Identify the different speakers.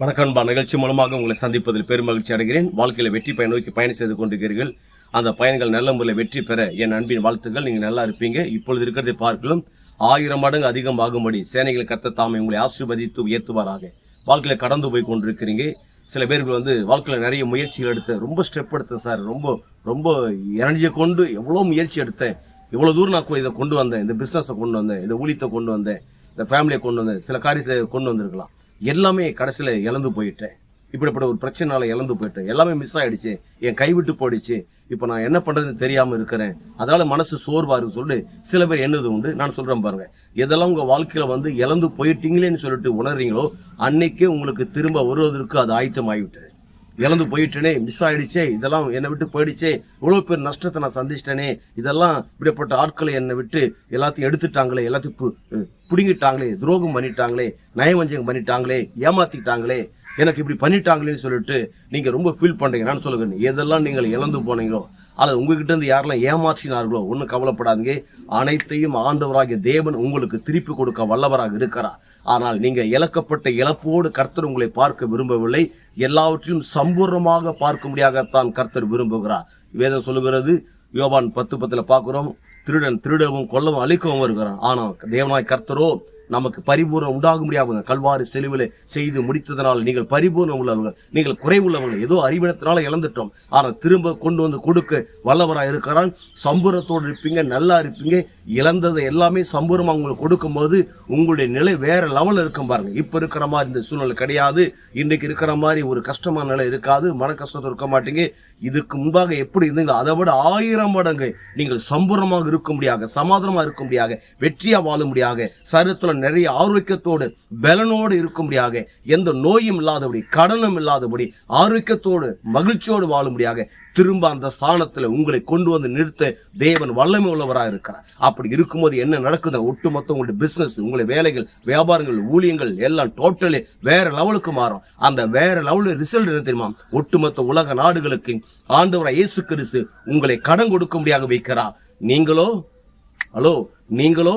Speaker 1: வணக்கம்பா. நிகழ்ச்சி மூலமாக உங்களை சந்திப்பதில் பெரும் மகிழ்ச்சி அடைகிறேன். வாழ்க்கையில் வெற்றி பயன் நோக்கி பயணம் செய்து கொண்டிருக்கிறீர்கள். அந்த பயன்கள் நல்ல முறையில் வெற்றி பெற என் அன்பின் வாழ்த்துக்கள். நீங்கள் நல்லா இருப்பீங்க. இப்பொழுது இருக்கிறதை பார்க்கலாம் ஆயிரம் மடங்கு அதிகமாகும்படி சேனைகள் கர்த்த தாமே உங்களை ஆசீர்வதித்து உயர்த்துவாராக. வாழ்க்கையில் கடந்து போய் கொண்டிருக்கிறீங்க. சில பேர்கள் வந்து வாழ்க்கையில் நிறைய முயற்சிகள் எடுத்தேன் ரொம்ப ஸ்டெப் எடுத்தேன் சார் ரொம்ப ரொம்ப எனர்ஜியை கொண்டு எவ்வளோ முயற்சி எடுத்தேன். இவ்வளோ தூரம் நான் இதை கொண்டு வந்தேன். இந்த பிஸ்னஸை கொண்டு வந்தேன். இந்த ஊழியத்தை கொண்டு வந்தேன். இந்த ஃபேமிலியை கொண்டு வந்தேன். சில காரியத்தை கொண்டு வந்திருக்கலாம். எல்லாமே கடைசியில் இழந்து போயிட்டேன். இப்படிப்பட்ட ஒரு பிரச்சனைனால இழந்து போயிட்டேன். எல்லாமே மிஸ் ஆகிடுச்சு என் கைவிட்டு போயிடுச்சு. இப்போ நான் என்ன பண்ணுறதுன்னு தெரியாமல் இருக்கிறேன். அதனால் மனசு சோர்வா இருக்கு சொல்லிட்டு சில பேர் என்னது உண்டு? நான் சொல்கிறேன் பாருங்கள் எதெல்லாம் உங்கள் வாழ்க்கையில் வந்து இழந்து போயிட்டீங்களேன்னு சொல்லிட்டு உணர்றீங்களோ அன்னைக்கே உங்களுக்கு திரும்ப வருவதற்கு அது ஆயத்தம் ஆகிவிட்டது இழந்து போயிட்டேனே மிஸ் ஆயிடுச்சே இதெல்லாம் என்னை விட்டு போயிடுச்சே இவ்வளோ பேர் நஷ்டத்தை நான் சந்திச்சிட்டேனே இதெல்லாம் இப்படிப்பட்ட ஆட்களை என்னை விட்டு எல்லாத்தையும் எடுத்துட்டாங்களே எல்லாத்தையும் பிடுங்கிட்டாங்களே துரோகம் பண்ணிட்டாங்களே நயவஞ்சகம் பண்ணிட்டாங்களே ஏமாத்திட்டாங்களே எனக்கு இப்படி பண்ணிட்டாங்களேன்னு சொல்லிட்டு நீங்கள் ரொம்ப ஃபீல் பண்ணுறீங்கன்னு நான் சொல்லுவேன் எதெல்லாம் நீங்கள் இழந்து போனீங்களோ அதை உங்ககிட்ட இருந்து யாரெல்லாம் ஏமாற்றினார்களோ ஒன்றும் கவலைப்படாதீங்க. அனைத்தையும் ஆண்டவராகிய தேவன் உங்களுக்கு திருப்பி கொடுக்க வல்லவராக இருக்கிறார். ஆனால் நீங்கள் இழக்கப்பட்ட இழப்போடு கர்த்தர் உங்களை பார்க்க விரும்பவில்லை. எல்லாவற்றையும் சம்பூர்ணமாக பார்க்கும்படியாகத்தான் கர்த்தர் விரும்புகிறார். வேதம் சொல்லுகிறது யோவான் பத்து பத்தில் பார்க்குறோம் திருடன் திருடவும் கொல்லவும் அழிக்கவும் வருகிறான். ஆனால் தேவனாய் கர்த்தரோ நமக்கு பரிபூர்ணம் உண்டாக முடியாதவங்க கல்வாறு செலுவில செய்து முடித்ததனால் நீங்கள் பரிபூர்ணம் உள்ளவங்க நீங்கள் குறைவுள்ளவர்கள். ஏதோ அறிவினத்தினால இழந்துட்டோம். ஆனால் திரும்ப கொண்டு வந்து கொடுக்க வல்லவராக இருக்கிறான். சம்பூரத்தோடு இருப்பீங்க நல்லா இருப்பீங்க. இழந்ததை எல்லாமே சம்பூரமாக உங்களுக்கு கொடுக்கும்போது உங்களுடைய நிலை வேற லெவலில் இருக்கும் பாருங்க. இப்போ இருக்கிற மாதிரி இந்த சூழ்நிலை கிடையாது. இன்னைக்கு இருக்கிற மாதிரி ஒரு கஷ்டமான நிலை இருக்காது. மன கஷ்டத்தை இருக்க மாட்டீங்க. இதுக்கு முன்பாக எப்படி இருந்தீங்களோ அதை விட ஆயிரம் மடங்கு நீங்கள் சம்பூர்ணமாக இருக்கும்படியாக சமாதானமாக இருக்கும்படியாக வெற்றியா வாழும்படியாக நிறைய ஆரோக்கியத்தோடு பலனோடு இருக்கும்படியாக எந்த நோயும் இல்லாதபடி கடனும் இல்லாதபடி ஆரோக்கியத்தோடு மகிழ்ச்சியோடு வாழும்படியாக திரும்ப அந்த ஸ்தானத்தில் உங்களை கொண்டு வந்து நிறுத்த தேவன் வல்லமை உள்ளவராக இருக்கிறார். அப்படி இருக்கும்போது என்ன நடக்குது ஒட்டுமொத்த உங்களுடைய பிசினஸ் உங்களுடைய வேலைகள் வியாபாரங்கள் ஊழியங்கள் எல்லாம் டோட்டலி வேற லெவலுக்கு மாறும். அந்த வேற லெவலில் ரிசல்ட் என்ன தெரியுமா? ஒட்டுமொத்த உலக நாடுகளுக்கு ஆண்டவராய் இயேசு கிறிஸ்து உங்களை கடன் கொடுக்கும்படியாக வைக்கிறார். நீங்களோ? ஹலோ நீங்களோ?